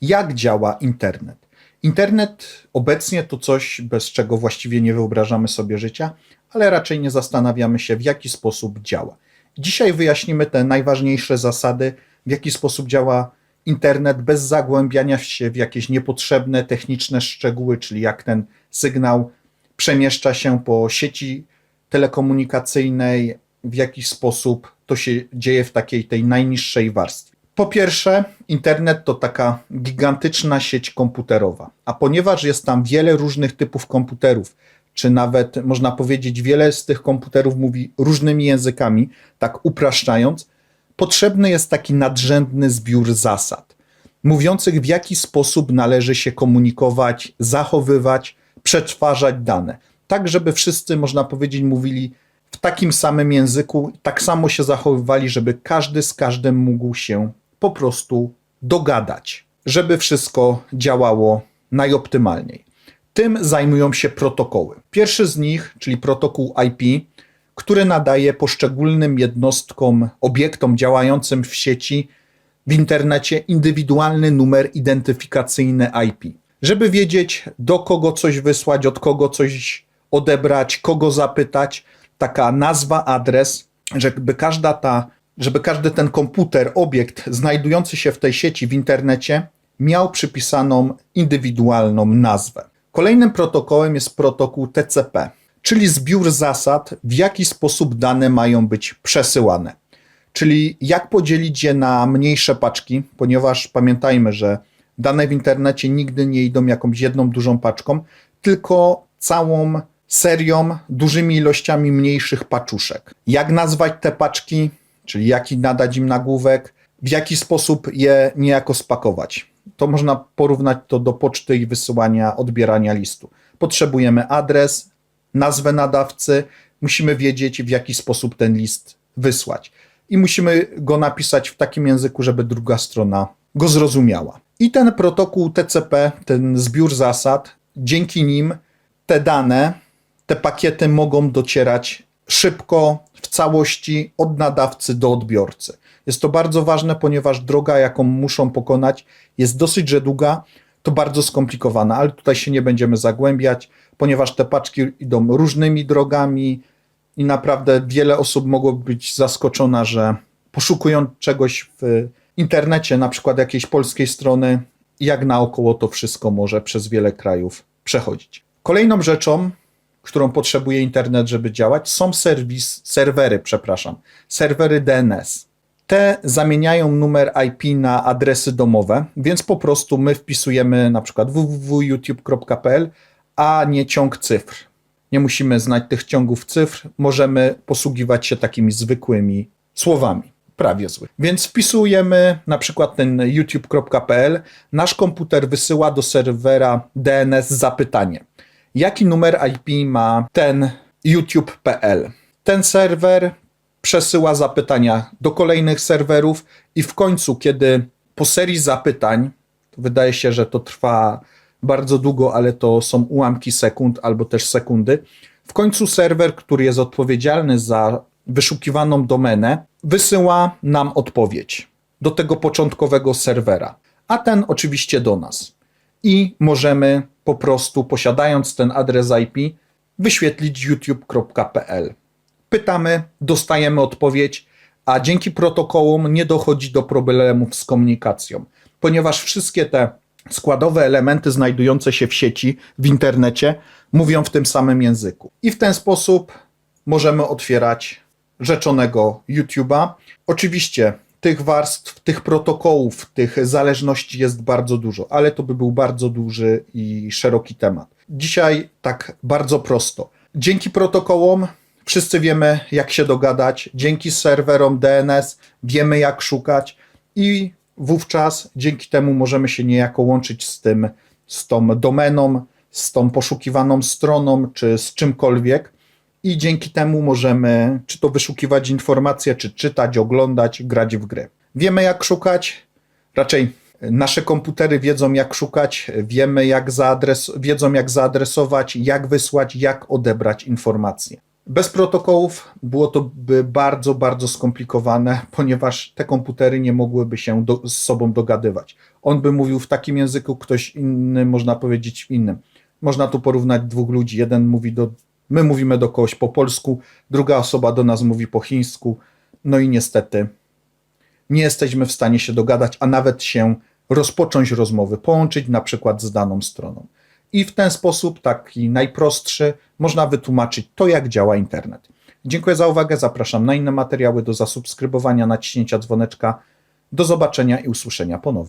Jak działa internet? Internet obecnie to coś, bez czego właściwie nie wyobrażamy sobie życia, ale raczej nie zastanawiamy się, w jaki sposób działa. Dzisiaj wyjaśnimy te najważniejsze zasady, w jaki sposób działa internet, bez zagłębiania się w jakieś niepotrzebne techniczne szczegóły, czyli jak ten sygnał przemieszcza się po sieci telekomunikacyjnej, w jaki sposób to się dzieje w takiej tej najniższej warstwie. Po pierwsze, internet to taka gigantyczna sieć komputerowa, a ponieważ jest tam wiele różnych typów komputerów, czy nawet można powiedzieć, wiele z tych komputerów mówi różnymi językami, tak upraszczając, potrzebny jest taki nadrzędny zbiór zasad, mówiących w jaki sposób należy się komunikować, zachowywać, przetwarzać dane, tak żeby wszyscy, można powiedzieć, mówili w takim samym języku, tak samo się zachowywali, żeby każdy z każdym mógł się po prostu dogadać, żeby wszystko działało najoptymalniej. Tym zajmują się protokoły. Pierwszy z nich, czyli protokół IP, który nadaje poszczególnym jednostkom, obiektom działającym w sieci, w internecie indywidualny numer identyfikacyjny IP. Żeby wiedzieć, do kogo coś wysłać, od kogo coś odebrać, kogo zapytać, taka nazwa, adres, żeby każda ta żeby każdy ten komputer, obiekt znajdujący się w tej sieci w internecie miał przypisaną indywidualną nazwę. Kolejnym protokołem jest protokół TCP, czyli zbiór zasad, w jaki sposób dane mają być przesyłane. Czyli jak podzielić je na mniejsze paczki, ponieważ pamiętajmy, że dane w internecie nigdy nie idą jakąś jedną dużą paczką, tylko całą serią, dużymi ilościami mniejszych paczuszek. Jak nazwać te paczki? Czyli jaki nadać im nagłówek, w jaki sposób je niejako spakować. To można porównać to do poczty i wysyłania, odbierania listu. Potrzebujemy adres, nazwę nadawcy, musimy wiedzieć, w jaki sposób ten list wysłać. I musimy go napisać w takim języku, żeby druga strona go zrozumiała. I ten protokół TCP, ten zbiór zasad, dzięki nim te dane, te pakiety mogą docierać szybko, w całości od nadawcy do odbiorcy. Jest to bardzo ważne, ponieważ droga, jaką muszą pokonać, jest dosyć że długa, to bardzo skomplikowana, ale tutaj się nie będziemy zagłębiać, ponieważ te paczki idą różnymi drogami i naprawdę wiele osób mogło być zaskoczona, że poszukując czegoś w internecie, na przykład jakiejś polskiej strony, jak naokoło to wszystko może przez wiele krajów przechodzić. Kolejną rzeczą, którą potrzebuje internet, żeby działać, są serwis, serwery, przepraszam, serwery DNS. Te zamieniają numer IP na adresy domowe, więc po prostu my wpisujemy na przykład www.youtube.pl, a nie ciąg cyfr. Nie musimy znać tych ciągów cyfr, możemy posługiwać się takimi zwykłymi słowami, prawie zły. Więc wpisujemy na przykład ten youtube.pl, nasz komputer wysyła do serwera DNS zapytanie jaki numer IP ma ten YouTube.pl. Ten serwer przesyła zapytania do kolejnych serwerów i w końcu, kiedy po serii zapytań, wydaje się, że to trwa bardzo długo, ale to są ułamki sekund albo też sekundy, w końcu serwer, który jest odpowiedzialny za wyszukiwaną domenę, wysyła nam odpowiedź do tego początkowego serwera, a ten oczywiście do nas. I możemy po prostu posiadając ten adres IP wyświetlić youtube.pl. Pytamy, dostajemy odpowiedź, a dzięki protokołom nie dochodzi do problemów z komunikacją, ponieważ wszystkie te składowe elementy znajdujące się w sieci, w internecie, mówią w tym samym języku. I w ten sposób możemy otwierać rzeczonego YouTube'a. Oczywiście tych warstw, tych protokołów, tych zależności jest bardzo dużo, ale to by był bardzo duży i szeroki temat. Dzisiaj tak bardzo prosto. Dzięki protokołom wszyscy wiemy, jak się dogadać, dzięki serwerom DNS wiemy, jak szukać i wówczas dzięki temu możemy się niejako łączyć z tym, z tą domeną, z tą poszukiwaną stroną, czy z czymkolwiek i dzięki temu możemy czy to wyszukiwać informacje, czy czytać, oglądać, grać w gry. Wiemy jak szukać, raczej nasze komputery wiedzą jak szukać, wiemy jak zaadres, wiedzą jak zaadresować, jak wysłać, jak odebrać informacje. Bez protokołów było to by bardzo, bardzo skomplikowane, ponieważ te komputery nie mogłyby się do, z sobą dogadywać. On by mówił w takim języku, ktoś inny, można powiedzieć, w innym. Można tu porównać dwóch ludzi. Jeden mówi do, my mówimy do kogoś po polsku, druga osoba do nas mówi po chińsku. No i niestety nie jesteśmy w stanie się dogadać, a nawet się rozpocząć rozmowy, połączyć na przykład z daną stroną. I w ten sposób, taki najprostszy, można wytłumaczyć to, jak działa internet. Dziękuję za uwagę, zapraszam na inne materiały, do zasubskrybowania, naciśnięcia dzwoneczka. Do zobaczenia i usłyszenia ponownie.